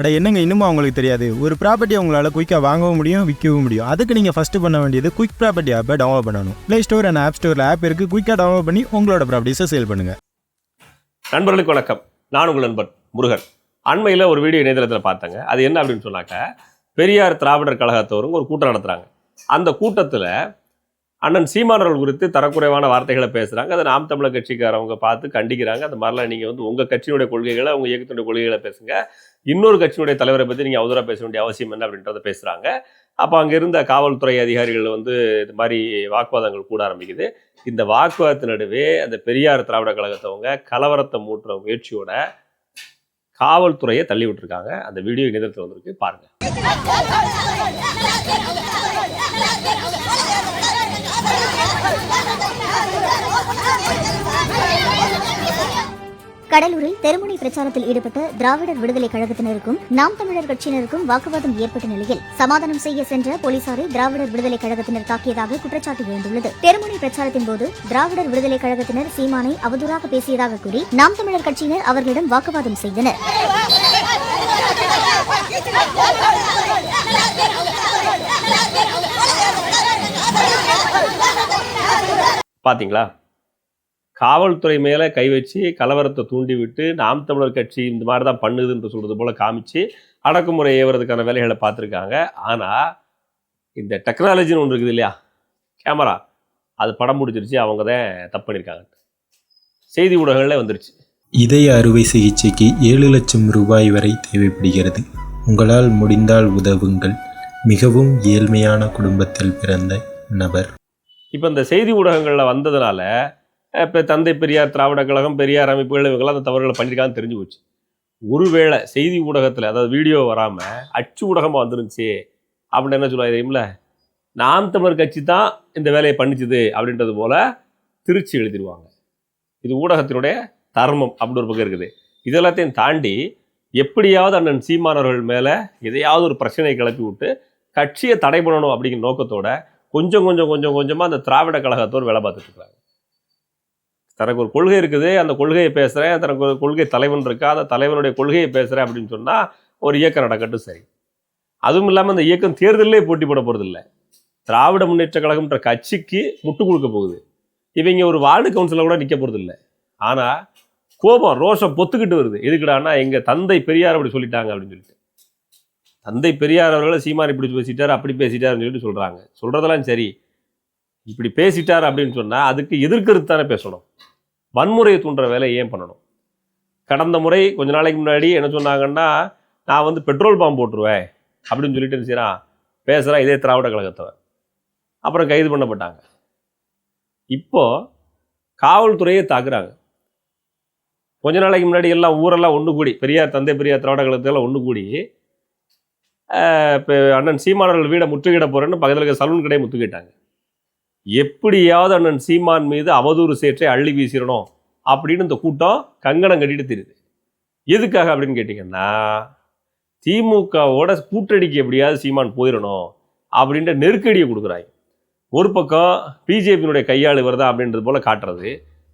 அட என்னங்க இன்னுமா அவங்களுக்கு தெரியாது? ஒரு ப்ராப்பர்ட்டி உங்களால் குயிக்காக வாங்கவும் முடியும் விற்கவும் முடியும். அதுக்கு நீங்கள் ஃபஸ்ட்டு பண்ண வேண்டியது குயிக் ப்ராப்பர்ட்டி ஆப்பை டவுன்லோட் பண்ணணும். ப்ளே ஸ்டோர் அண்ட் ஆப் ஸ்டோரில் ஆப் இருக்குது குயிக்காக டவுன்லோட் பண்ணி உங்களோட ப்ராப்பர்ட்டிஸை சேல் பண்ணுங்கள் நண்பர்களுக்கு வணக்கம். நான் உங்கள் நண்பன் முருகன். அண்மையில் ஒரு வீடியோ இணையதளத்தில் பார்த்தேங்க. அது என்ன அப்படின்னு சொன்னாக்க பெரியார் திராவிடர் கழகத்தவருங்க ஒரு கூட்டம் நடத்துகிறாங்க அந்த கூட்டத்தில் அண்ணன் சீமானவர்கள் குறித்து தரக்குறைவான வார்த்தைகளை பேசுகிறாங்க அதை நாம் தமிழர் கட்சிக்காரவங்க பார்த்து கண்டிக்கிறாங்க. அந்த மாதிரிலாம் நீங்கள் வந்து உங்கள் கட்சியினுடைய கொள்கைகளை உங்கள் இயக்கத்தினுடைய கொள்கைகளை பேசுங்க. இன்னொரு கட்சியினுடைய தலைவரை பற்றி நீங்கள் அவதூறாக பேச வேண்டிய அவசியம் என்ன அப்படின்றத பேசுகிறாங்க அப்போ அங்கே இருந்த காவல்துறை அதிகாரிகள் வந்து இது மாதிரி வாக்குவாதங்கள் கூட ஆரம்பிக்குது. இந்த வாக்குவாதத்தின் நடுவே அந்த பெரியார் திராவிட கழகத்தவங்க கலவரத்தை மூட்டுற முயற்சியோட காவல்துறையை தள்ளி விட்டுருக்காங்க. அந்த வீடியோ இணையத்தில் வந்திருக்கு. பாருங்கள் கடலூரில் தெருமுனை பிரச்சாரத்தில் ஈடுபட்ட திராவிடர் விடுதலை கழகத்தினருக்கும் நாம் தமிழர் கட்சியினருக்கும் வாக்குவாதம் ஏற்பட்ட நிலையில் சமாதானம் செய்ய சென்ற போலீசாரை திராவிடர் விடுதலை கழகத்தினர் தாக்கியதாக குற்றச்சாட்டு எழுந்துள்ளது. தெருமுனை பிரச்சாரத்தின் போது திராவிடர் விடுதலை கழகத்தினர் சீமானை அவதூறாக பேசியதாக கூறி நாம் தமிழர் கட்சியினர் அவர்களிடம் வாக்குவாதம் செய்தனர். பாத்தீங்களா? காவல்துறை மேலே கை வச்சு கலவரத்தை தூண்டி விட்டு நாம் தமிழர் கட்சி இந்த மாதிரி தான் பண்ணுதுன்னு சொல்றது போல காமிச்சு அடக்குமுறை ஏவுறதுக்கான வேலைகளை பார்த்துருக்காங்க. ஆனால் இந்த டெக்னாலஜின்னு ஒன்று இருக்குது இல்லையா? கேமரா. அது படம் முடிச்சிருச்சு அவங்க தான் தப்பு பண்ணியிருக்காங்க. செய்தி ஊடகங்களில் வந்துருச்சு. இதய அறுவை சிகிச்சைக்கு ஏழு லட்சம் ரூபாய் வரை தேவைப்படுகிறது. உங்களால் முடிந்தால் உதவுங்கள். மிகவும் ஏழ்மையான குடும்பத்தில் பிறந்த நபர். இப்போ இந்த செய்தி ஊடகங்களில் வந்ததுனால இப்போ தந்தை பெரியார் திராவிட கழகம் பெரியார் அமைப்புகள் இவங்கெல்லாம் அந்த தவறுகளை பண்ணியிருக்காங்கன்னு தெரிஞ்சு போச்சு. ஒருவேளை செய்தி ஊடகத்தில் அதாவது வீடியோ வராமல் அச்சு ஊடகமாக வந்துருந்துச்சு அப்படின்னு என்ன சொல்லுவாங்க தெரியுமில்ல? நாம் தமிழர் கட்சி தான் இந்த வேலையை பண்ணிச்சுது அப்படின்றது போல் திருச்சி எழுதிடுவாங்க இது ஊடகத்தினுடைய தர்மம் அப்படி ஒரு பக்கம் இருக்குது. இதெல்லாத்தையும் தாண்டி எப்படியாவது அண்ணன் சீமானவர்கள் மேலே எதையாவது ஒரு பிரச்சனையை கிளப்பி விட்டு கட்சியை தடை பண்ணணும் அப்படிங்கிற நோக்கத்தோட கொஞ்சம் கொஞ்சம் கொஞ்சம் கொஞ்சமாக அந்த திராவிட கழகத்தோர் வேலை பார்த்துட்டு இருக்கிறாங்க. தனக்கு ஒரு கொள்கை இருக்குது அந்த கொள்கையை பேசுகிறேன் தனக்கு ஒரு கொள்கை தலைவன் இருக்கா அந்த தலைவனுடைய கொள்கையை பேசுகிறேன் அப்படின்னு சொன்னால் ஒரு இயக்கம் நடக்கட்டும் சரி. அதுவும் இல்லாமல் அந்த இயக்கம் தேர்தலிலே போட்டி போட போகிறதில்ல திராவிட முன்னேற்ற கழகம்ன்ற கட்சிக்கு முட்டு கொடுக்க போகுது. இவங்க ஒரு வார்டு கவுன்சிலர் கூட நிற்க போகிறதில்ல ஆனால் கோபம் ரோஷம் பொத்துக்கிட்டு வருது. எதுக்குடான்னா எங்கள் தந்தை பெரியார் அப்படி சொல்லிட்டாங்க அப்படின்னு சொல்லிட்டு. தந்தை பெரியார் அவர்களை சீமான் இப்படி பேசிட்டார் அப்படி பேசிட்டாருன்னு சொல்லிட்டு சொல்கிறாங்க சொல்கிறதெல்லாம் சரி. இப்படி பேசிட்டார் அப்படின்னு சொன்னால் அதுக்கு எதிர்க்கருத்து தானே பேசணும். வன்முறையை தூண்டுற வேலையை ஏன் பண்ணணும்? கடந்த முறை கொஞ்ச நாளைக்கு முன்னாடி என்ன சொன்னாங்கன்னா நான் வந்து பெட்ரோல் பாம்பு போட்டுருவேன் அப்படின்னு சொல்லிட்டு என்ன செய்கிறான் பேசுகிறான் இதே திராவிட கழகத்தவன் அப்புறம் கைது பண்ணப்பட்டாங்க. இப்போ காவல்துறையை தாக்குறாங்க. கொஞ்ச நாளைக்கு முன்னாடி எல்லாம் ஊரெல்லாம் ஒன்று கூடி பெரியார் தந்தை பெரியார் திராவிட கழகத்தெல்லாம் ஒன்று கூடி இப்போ அண்ணன் சீமானவர்கள் வீடை முற்றுகிட போகிறேன்னு பக்கத்தில் இருக்க சலூன் கடையை முற்றுகிட்டாங்க எப்படியாவது அண்ணன் சீமான் மீது அவதூறு சேற்றை அள்ளி வீசிடணும் அப்படின்னு இந்த கூட்டம் கங்கணம் கட்டிட்டு தெரியுது. எதுக்காக அப்படின்னு கேட்டிங்கன்னா திமுகவோட கூட்டடிக்கு எப்படியாவது சீமான் போயிடணும் அப்படின்ற நெருக்கடியை கொடுக்குறாங்க ஒரு பக்கம் பிஜேபியினுடைய கையாள் வருதா அப்படின்றது போல் காட்டுறது.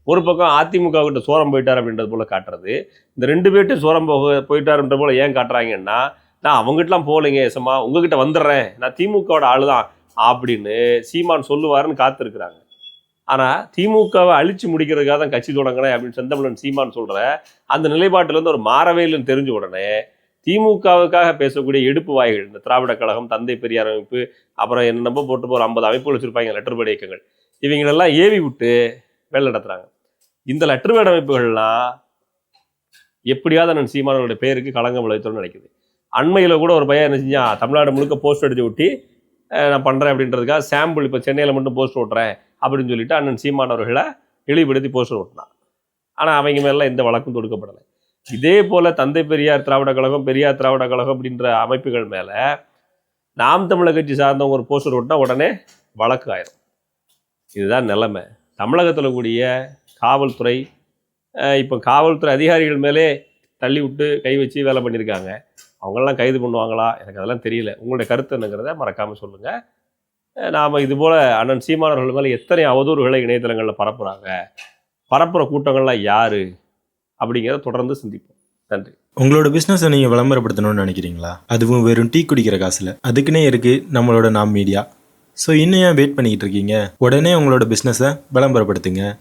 ஒரு பக்கம் அதிமுக கிட்ட சோரம் போயிட்டார் அப்படின்றது போல் காட்டுறது. இந்த ரெண்டு பேர்ட்டும் சோரம் போக போயிட்டாருன்ற போல ஏன் காட்டுறாங்கன்னா நான் அவங்ககிட்டலாம் போகலைங்க ஏசமா உங்ககிட்ட வந்துடுறேன். நான் திமுகவோட ஆளு தான் அப்படின்னு சீமான் சொல்லுவாருன்னு காத்திருக்கிறாங்க. ஆனால் திமுகவை அழிச்சு முடிக்கிறதுக்காக தான் கட்சி தொடங்கினேன் அப்படின்னு செந்தமிழன் சீமான் சொல்கிற அந்த நிலைப்பாட்டிலேருந்து ஒரு மாறவே இல்லைன்னு தெரிஞ்ச உடனே திமுகவுக்காக பேசக்கூடிய எடுப்பு வாய்கள் இந்த திராவிட கழகம் தந்தை பெரியார் அமைப்பு அப்புறம் என்னென்னமோ போட்டு போகிற ஐம்பது அமைப்புகள் வச்சுருப்பாங்க லெட்டர் பேட் இயக்கங்கள். இவங்களெல்லாம் ஏவி விட்டு வேலை நடத்துகிறாங்க இந்த லெட்டர் பேட் அமைப்புகள்லாம் எப்படியாவது நான் சீமானவருடைய பேருக்கு களங்கம் விளைவித்தோம்னு நினைக்குது. அண்மையில் கூட ஒரு பையன் என்ன செஞ்சான் தமிழ்நாடு முழுக்க போஸ்ட் அடிச்சு ஒட்டி நான் பண்ணுறேன் அப்படின்றதுக்காக சாம்பிள் இப்போ சென்னையில் மட்டும் போஸ்டர் ஓட்டுறேன் அப்படின்னு சொல்லிட்டு அண்ணன் சீமானவர்களை இழிவுபடுத்தி போஸ்டர் ஓட்டினான். ஆனால் அவங்க மேலாம் எந்த வழக்கும் தொடுக்கப்படலை. இதே போல் தந்தை பெரியார் திராவிட கழகம் பெரியார் திராவிட கழகம் அப்படின்ற அமைப்புகள் மேலே நாம் தமிழக கட்சி சார்ந்தவங்க ஒரு போஸ்டர் ஓட்டினா உடனே வழக்கு ஆயிரும். இதுதான் நிலைமை. தமிழகத்தில் கூடிய காவல்துறை இப்போ காவல்துறை அதிகாரிகள் மேலே தள்ளி விட்டு கை வச்சு வேலை பண்ணியிருக்காங்க. அவங்களெல்லாம் கைது பண்ணுவாங்களா? எனக்கு அதெல்லாம் தெரியல. உங்களுடைய கருத்து என்னங்கிறத மறக்காமல் சொல்லுங்கள் நாம் இதுபோல் அண்ணன் சீமானவர்கள் மேலே எத்தனை அவதூறுகளை இணையதளங்களில் பரப்புகிறாங்க பரப்புகிற கூட்டங்கள்லாம் யார்? அப்படிங்கிறத தொடர்ந்து சிந்திப்போம். நன்றி. உங்களோட பிஸ்னஸை நீங்கள் விளம்பரப்படுத்தணும்னு நினைக்கிறீங்களா? அதுவும் வெறும் டீ குடிக்கிற காசில். அதுக்குன்னே இருக்குது நம்மளோட நாம் மீடியா ஸோ இன்னும் ஏன் வெயிட் பண்ணிக்கிட்டு இருக்கீங்க? உடனே உங்களோட பிஸ்னஸை விளம்பரப்படுத்துங்க.